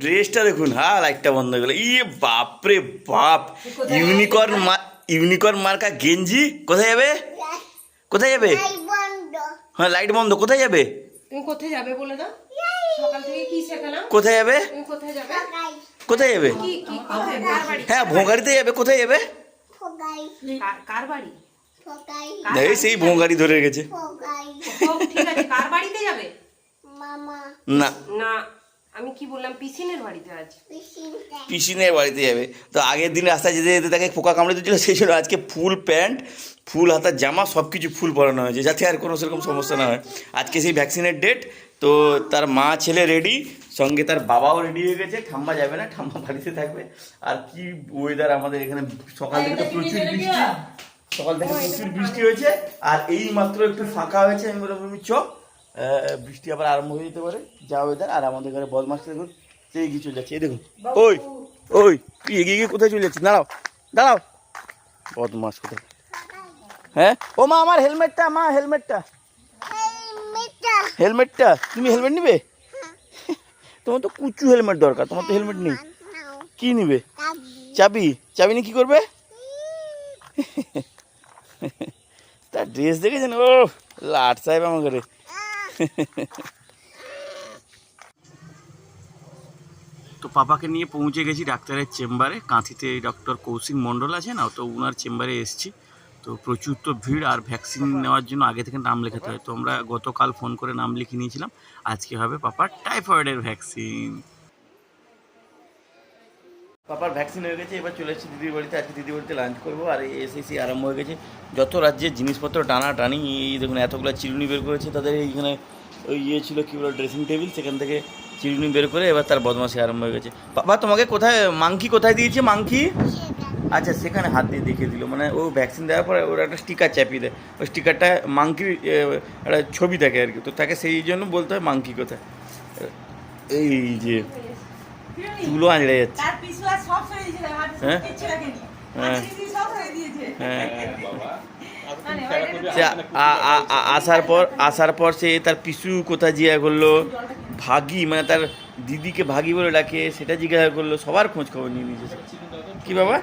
ড্রেসটা দেখুন হ্যাঁ লাইটটা বন্ধ হয়ে গেল। ইয়ে বাপরে বাপ। ইউনিকর্ন ইউনিকর্ন মার্কা গেঞ্জি? কোথায় যাবে? কোথায় যাবে? হ্যাঁ লাইট বন্ধ কোথায় যাবে? তুমি কোথায় যাবে বলে দাও? সকাল থেকে কি শেখালাম? কোথায় যাবে? তুমি কোথায় যাবে? কোথায় যাবে? কি কি কোথায়? হ্যাঁ ভোগাড়িতে যাবে কোথায় যাবে? কার- কার বাড়ি? এই সেই ভোগাড়ি ধরে রেখেছে ও, ঠিক আছে কার বাড়িতে যাবে? না। না আমি কি বললাম পিসিনের বাড়িতে আজ? পিসিনের বাড়িতে যাবে। তো আগের দিন রাস্তায় যেতে যেতে তাকে পোকা কামড়ে দিয়েছিল সেই জন্য আজকে ফুল প্যান্ট ফুল হাতার জামা সব কিছু ফুল পরানো হয়েছে যাতে আর কোনো সেরকম সমস্যা না হয়। আজকে সেই ভ্যাকসিনের ডেট তো তার মা ছেলে রেডি সঙ্গে তার বাবাও রেডি হয়ে গেছে ঠাম্মা যাবে না ঠাম্মা বাড়িতে থাকবে। আর কি ওয়েদার আমাদের এখানে সকাল থেকে তো প্রচুর বৃষ্টি সকাল থেকে প্রচুর বৃষ্টি হয়েছে আর এই মাত্র একটু ফাঁকা হয়েছে আমি বললাম তুমি চ আহ, বৃষ্টি আবার আরম্ভ হয়ে যেতে পারে যা ওয়েদার আর আমাদের ঘরে বদমাসটা দেখুন সে এগিয়ে চলে যাচ্ছে এই দেখুন। ওই ওই তুই এগিয়ে গিয়ে কোথায় চলে যাচ্ছিস? দাঁড়াও দাঁড়াও। বদমাস কোথায়? হ্যাঁ? ও মা আমার হেলমেটটা মা হেলমেটটা। হেলমেটটা। তুমি হেলমেট নিবে? তোমার তো কুচু হেলমেট দরকার তোমার তো হেলমেট নেই। কি নিবে? চাবি। চাবি নিয়ে কি করবে? তার ড্রেস দেখেছেন? ও লাট সাহেব আমার ঘরে তো পাপাকে নিয়ে পৌঁছে গেছি ডাক্তারের চেম্বারে। কাঁথিতে ডক্টর কৌশিক মণ্ডল আছে না, তো ওনার চেম্বারে এসছি। তো প্রচুর তো ভিড় আর ভ্যাকসিন নেওয়ার জন্য আগে থেকে নাম লেখাতে হয়। তো আমরা গতকাল ফোন করে নাম লিখে নিয়েছিলাম, আজকে হবে পাপার টাইফয়েডের ভ্যাকসিন পাপার ভ্যাকসিন হয়ে গেছে, এবার চলে এসেছি দিদির বাড়িতে, আজকে দিদির বাড়িতে লাঞ্চ করব, আর এসএসসি আরম্ভ হয়ে গেছে। যত রাজ্যের জিনিসপত্র টানা টানি এই দেখুন এতগুলো চিরুনি বের করেছে, তাদের এইখানে ওই ইয়ে ছিল কী বলো ড্রেসিং টেবিল সেখান থেকে চিরুনি বের করে এবার তার বদমাসি আরম্ভ হয়ে গেছে। বাবা তোমাকে কোথায়, মাংকি কোথায় দিয়েছে মাংকি? আচ্ছা সেখানে হাত দিয়ে দেখিয়ে দিল মানে ও ভ্যাকসিন দেওয়ার পরে ওর একটা স্টিকার চাপিয়ে দেয়। ওই স্টিকারটা মাংকির একটা ছবি থাকে আর কি, তো তাকে সেই জন্য বলতে হয় মাংকি কোথায়। এই যে চুলো আঁচড়ে যাচ্ছে। তার পিছলা সব সরে দিয়েছে হ্যাঁ? হ্যাঁ। আসার পর আসার পর সে তার পিসু কোথা জিজ্ঞাসা করল? ভাগি মানে তার দিদিকে ভাগি বলে ডাকে সেটা জিজ্ঞাসা করল সবার খোঁজ খবর নিয়ে নিয়েছে। কি বাবা?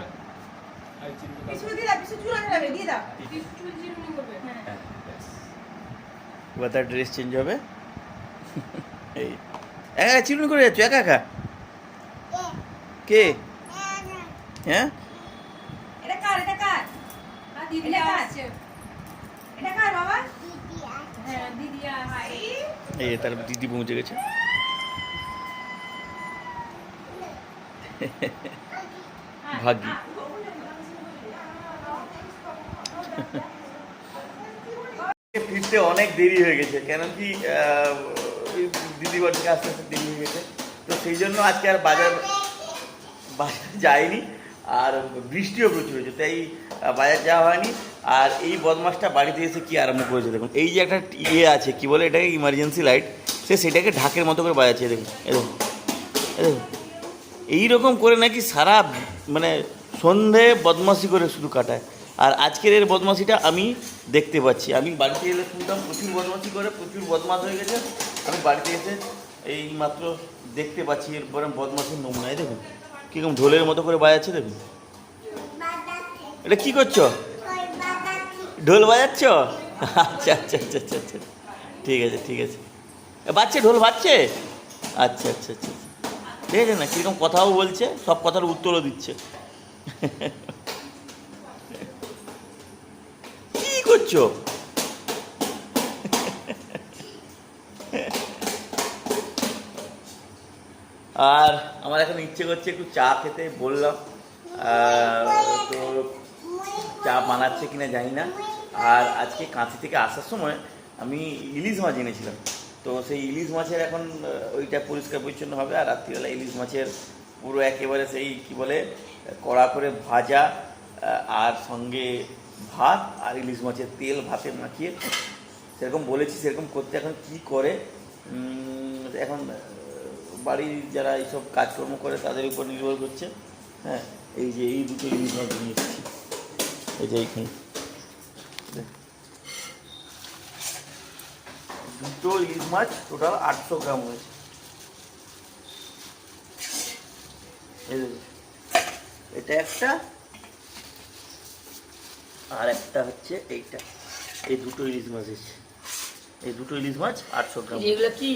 এবার তার ড্রেস চেঞ্জ হবে। এই একা একা চিরুনি করে যাচ্ছ একা একা? কে? হ্যাঁ? এটা কার এটা কার? দিদি এটা কার? আসছে। এটা কার হ্যাঁ দিদি আসছে। এই দিদি পৌঁছে গেছে। ভাগি ফিরতে অনেক দেরি হয়ে গেছে কেন কি দিদি বাড়ি থেকে আস্তে আস্তে দেরি হয়ে গেছে। তো সেই জন্য আজকে আর বাজার বাজার যায়নি, আর বৃষ্টিও প্রচুর হয়েছে, তাই বাজার যাওয়া হয়নি, আর এই বদমাসটা বাড়িতে এসে কি আরম্ভ করেছে দেখুন। এই যে একটা ইয়ে আছে, কি বলে এটাকে ইমার্জেন্সি লাইট সে সেটাকে ঢাকের মতো করে বাজাচ্ছে, দেখুন, এ দেখুন এ দেখুন। এইরকম করে নাকি সারা মানে সন্ধে বদমাশি করে শুধু কাটায়। আর আজকের এর বদমাশিটা আমি দেখতে পাচ্ছি। আমি বাড়িতে এলে শুনতাম, প্রচুর বদমাশি করে, প্রচুর বদমাশ হয়ে গেছে। আমি বাড়িতে এসে এই মাত্র দেখতে পাচ্ছি, এরপরে বদমাশির নমুনা এই দেখুন। কীরকম ঢোলের মতো করে বাজাচ্ছে দেখুন। এটা কি করছ? ঢোল বাজাচ্ছ? আচ্ছা আচ্ছা আচ্ছা আচ্ছা আচ্ছা। ঠিক আছে ঠিক আছে। বাজছে? ঢোল বাজছে? আচ্ছা আচ্ছা আচ্ছা। ঠিক আছে না? কীরকম কথাও বলছে, সব কথার উত্তরও দিচ্ছে। কি করছ? আর আমার এখন ইচ্ছে করছে একটু চা খেতে বললাম। তো চা বানাচ্ছে কিনা জানি না। আর আজকে কাঁথি থেকে আসার সময় আমি ইলিশ মাছ এনেছিলাম। তো সেই ইলিশ মাছের এখন ওইটা পরিষ্কার পরিচ্ছন্ন হবে আর রাত্রিবেলা ইলিশ মাছের পুরো একেবারে সেই কি বলে, কড়া করে ভাজা আর সঙ্গে ভাত আর ইলিশ মাছের তেল ভাতে মাখিয়ে। সেরকম বলেছি, সেরকম করতে এখন কি করে? এখন বাড়ির যারা এইসব কাজকর্ম করে তাদের উপর নির্ভর করছে। হ্যাঁ এই যে এই দুটো ইলিশ মাছ নিয়ে এসেছি। এই যে এইখানে। দুটো ইলিশ মাছ টোটাল আটশো গ্রাম হয়েছে। এটা একটা আর একটা হচ্ছে এইটা। এই দুটো ইলিশ মাছ এই দুটো ইলিশ মাছ আটশো গ্রাম। এগুলো কি?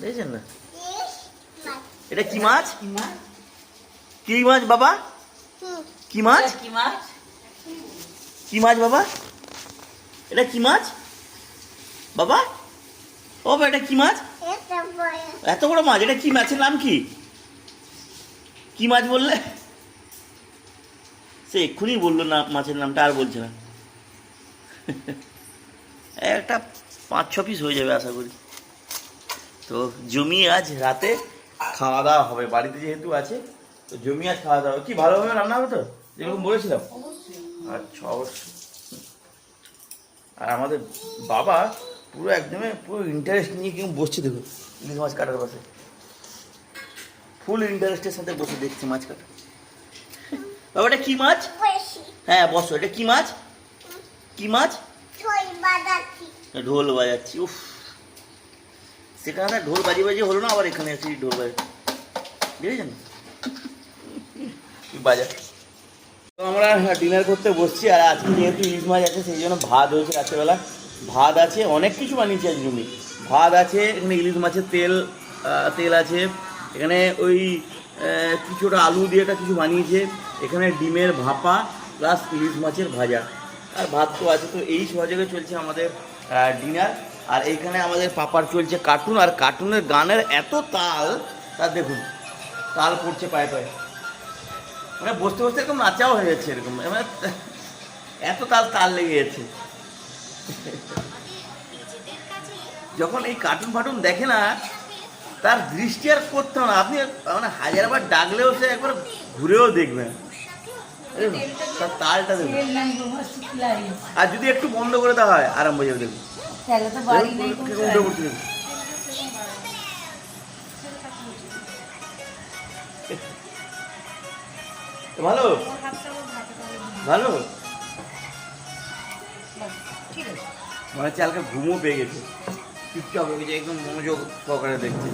দেখেছেন না? এটা কি মাছ? কি মাছ? বাবা? কি মাছ? কি মাছ? কি মাছ বাবা? এটা কি মাছ? বাবা? ও বাবা, এটা কি মাছ? এত বড় মাছ এটা কি মাছের নাম কি? কি মাছ বললে? সে এক্ষুনি বলল না মাছের নামটা আর বলছে না। একটা পাঁচ ছ পিস হয়ে যাবে আশা করি। তো জমি আজ রাতে খাওয়া দাওয়া হবে বাড়িতে যেহেতু আছে তো জমি আজ খাওয়া দাওয়া কি ভালোভাবে রান্না হবে তো? যেরকম বলেছিলাম? আচ্ছা অবশ্যই। আর আমাদের বাবা পুরো একদমই পুরো ইন্টারেস্ট নিয়ে কেউ বসছে দেখো ইলিশ মাছ কাটার পাশে। ফুল ইন্টারেস্টের সাথে বসে দেখছি মাছ কাটা। বাবা এটা কি মাছ? হ্যাঁ বসো এটা কি মাছ? কি মাছ? ঢোল বাজাচ্ছি উফ। সেখানে ঢোল বাজিয়ে বাজিয়ে হলো না আবার এখানে এসে ঢোল বাজে বুঝেছেন? বাজা। তো আমরা ডিনার করতে বসছি আর আজকে যেহেতু ইলিশ মাছ আছে, সেই জন্য ভাত হয়েছে রাত্রেবেলা। ভাত আছে, অনেক কিছু বানিয়েছি আজ জমি ভাত আছে, এখানে ইলিশ মাছের তেল তেল আছে। এখানে ওই কিছুটা আলু দিয়ে একটা কিছু বানিয়েছে। এখানে ডিমের ভাপা, প্লাস ইলিশ মাছের ভাজা। আর ভাত তো আছে, তো এই সহযোগে চলছে আমাদের ডিনার। আর এইখানে আমাদের পাপার চলছে কার্টুন আর কার্টুনের গানের এত তাল তার দেখুন তাল পড়ছে পায়ে পায়ে। মানে বসতে বসতে এরকম নাচাও হয়ে যাচ্ছে এরকম মানে এত তাল তাল লেগে গেছে যখন এই কার্টুন ফাটুন দেখে না তার দৃষ্টি আর করতে না। আপনি মানে হাজারবার ডাকলেও সে একবার ঘুরেও দেখবেন তার তালটা শুকলাই। আর যদি একটু বন্ধ করে দেওয়া হয় আরাম যাবে দেখুন। ভালো? ভালো? মনে হচ্ছে হালকা ঘুমও পেয়ে গেছে। চুপচাপ হয়ে গেছে একদম মনোযোগ সহকারে দেখছে।